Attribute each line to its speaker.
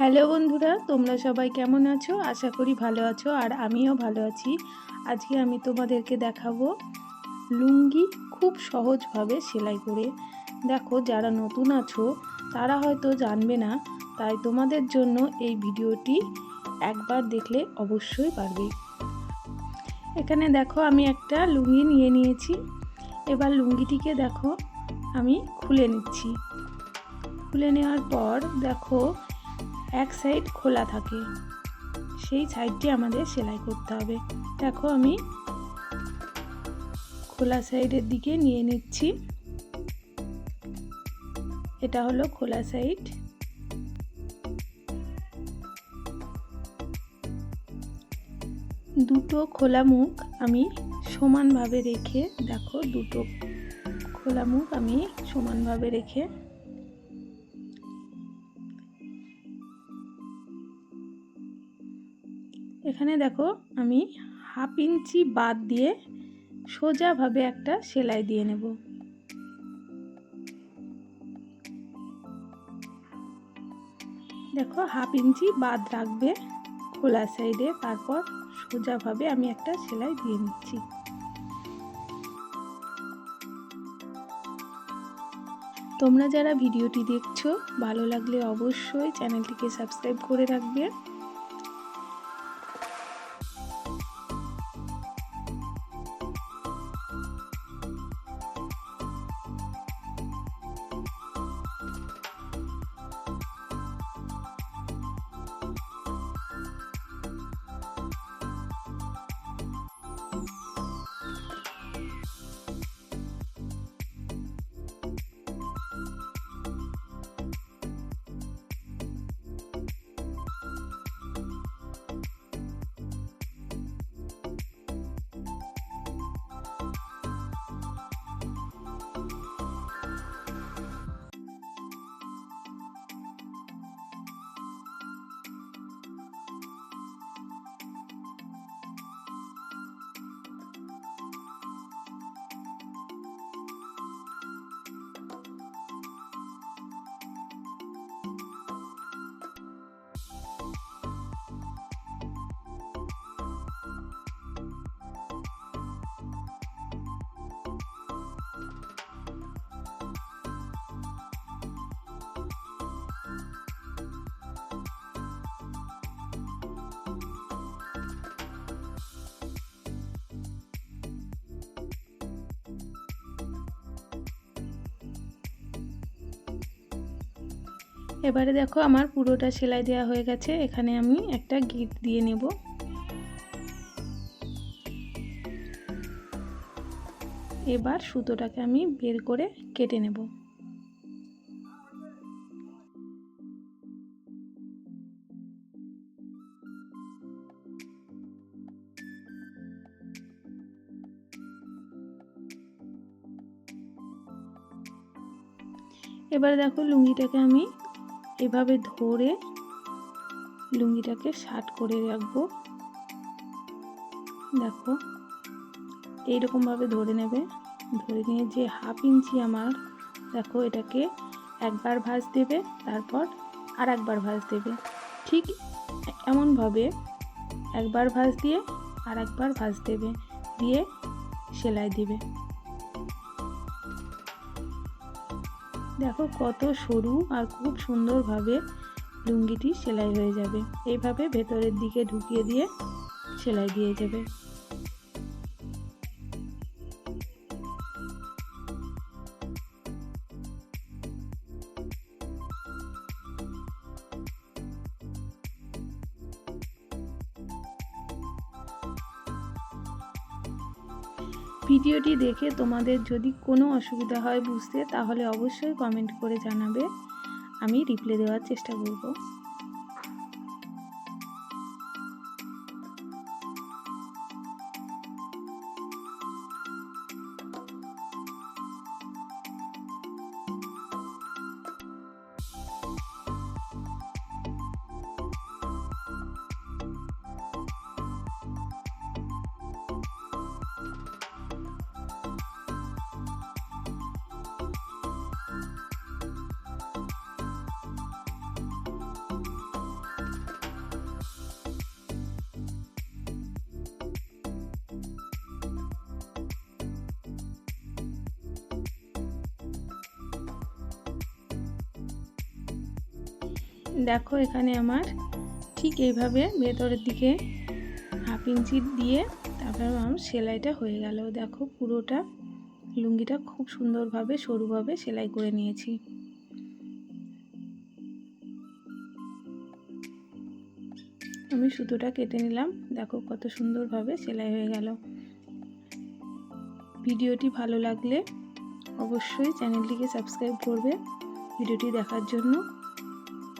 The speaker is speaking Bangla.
Speaker 1: হ্যালো বন্ধুরা, তোমরা সবাই কেমন আছো? আশা করি ভালো আছো আর আমিও ভালো আছি। আজকে আমি তোমাদেরকে দেখাবো লুঙ্গি খুব সহজভাবে সেলাই করে। দেখো, যারা নতুন আছো, তারা হয়তো জানবে না, তাই তোমাদের জন্য এই ভিডিওটি একবার দেখলে অবশ্যই পারবে। এখানে দেখো, আমি একটা লুঙ্গি নিয়ে নিয়েছি। এবার লুঙ্গিটিকে দেখো, আমি খুলে নিচ্ছি। খুলে নেওয়ার পর দেখো এক সাইড খোলা থাকে। সেই সাইডটি আমাদের সেলাই করতে হবে। দেখো আমি খোলা সাইডের দিকে নিয়ে নিচ্ছি। এটা হলো খোলা সাইড। দুটো খোলা মুখ আমি সমানভাবে রেখে, দেখো দুটো খোলা মুখ আমি সমানভাবে রেখে এখানে দেখো আমি হাফ ইঞ্চি বাদ দিয়ে সোজাভাবে একটা সেলাই দিয়ে নেব। দেখো হাফ ইঞ্চি বাদ রাখবে খোলা সাইডে, তারপর সোজাভাবে আমি একটা সেলাই দিয়ে নিচ্ছি। তোমরা যারা ভিডিওটি দেখছ, ভালো লাগলে অবশ্যই চ্যানেলটিকে সাবস্ক্রাইব করে রাখবে। এবারে দেখো আমার পুরোটা সেলাই দেওয়া হয়ে গেছে। এখানে আমি একটা গিট দিয়ে নেব। এবার সুতোটাকে আমি বের করে কেটে নেব। এবার দেখো লুঙ্গিটাকে আমি এভাবে ধরে লুঙ্গিটাকে শার্ট করে রাখব। দেখো, এইরকমভাবে ধরে নেবে। ধরে নিয়ে যে হাফ ইঞ্চি আমার, দেখো এটাকে একবার ভাঁজ দেবে, তারপর আর একবার ভাঁজ দেবে। ঠিক এমনভাবে একবার ভাঁজ দিয়ে আর একবার ভাঁজ দেবে, দিয়ে সেলাই দিবে। দেখো কত সরু আর খুব সুন্দরভাবে লুঙ্গিটি সেলাই হয়ে যাবে। এইভাবে ভেতরের দিকে ঢুকিয়ে দিয়ে সেলাই দিয়ে যাবে। ভিডিওটি দেখে তোমাদের যদি কোনো অসুবিধা হয় বুঝতে, তাহলে অবশ্যই কমেন্ট করে জানাবে। আমি রিপ্লাই দেওয়ার চেষ্টা করব। দেখো এখানে আমার ঠিক এইভাবে ভেতরের দিকে হাফ ইঞ্চি দিয়ে তারপর আমার সেলাইটা হয়ে গেল। দেখো পুরোটা লুঙ্গিটা খুব সুন্দরভাবে, সরুভাবে সেলাই করে নিয়েছি। আমি সুতোটা কেটে নিলাম। দেখো কত সুন্দরভাবে সেলাই হয়ে গেল। ভিডিওটি ভালো লাগলে অবশ্যই চ্যানেলটিকে সাবস্ক্রাইব করবে। ভিডিওটি দেখার জন্য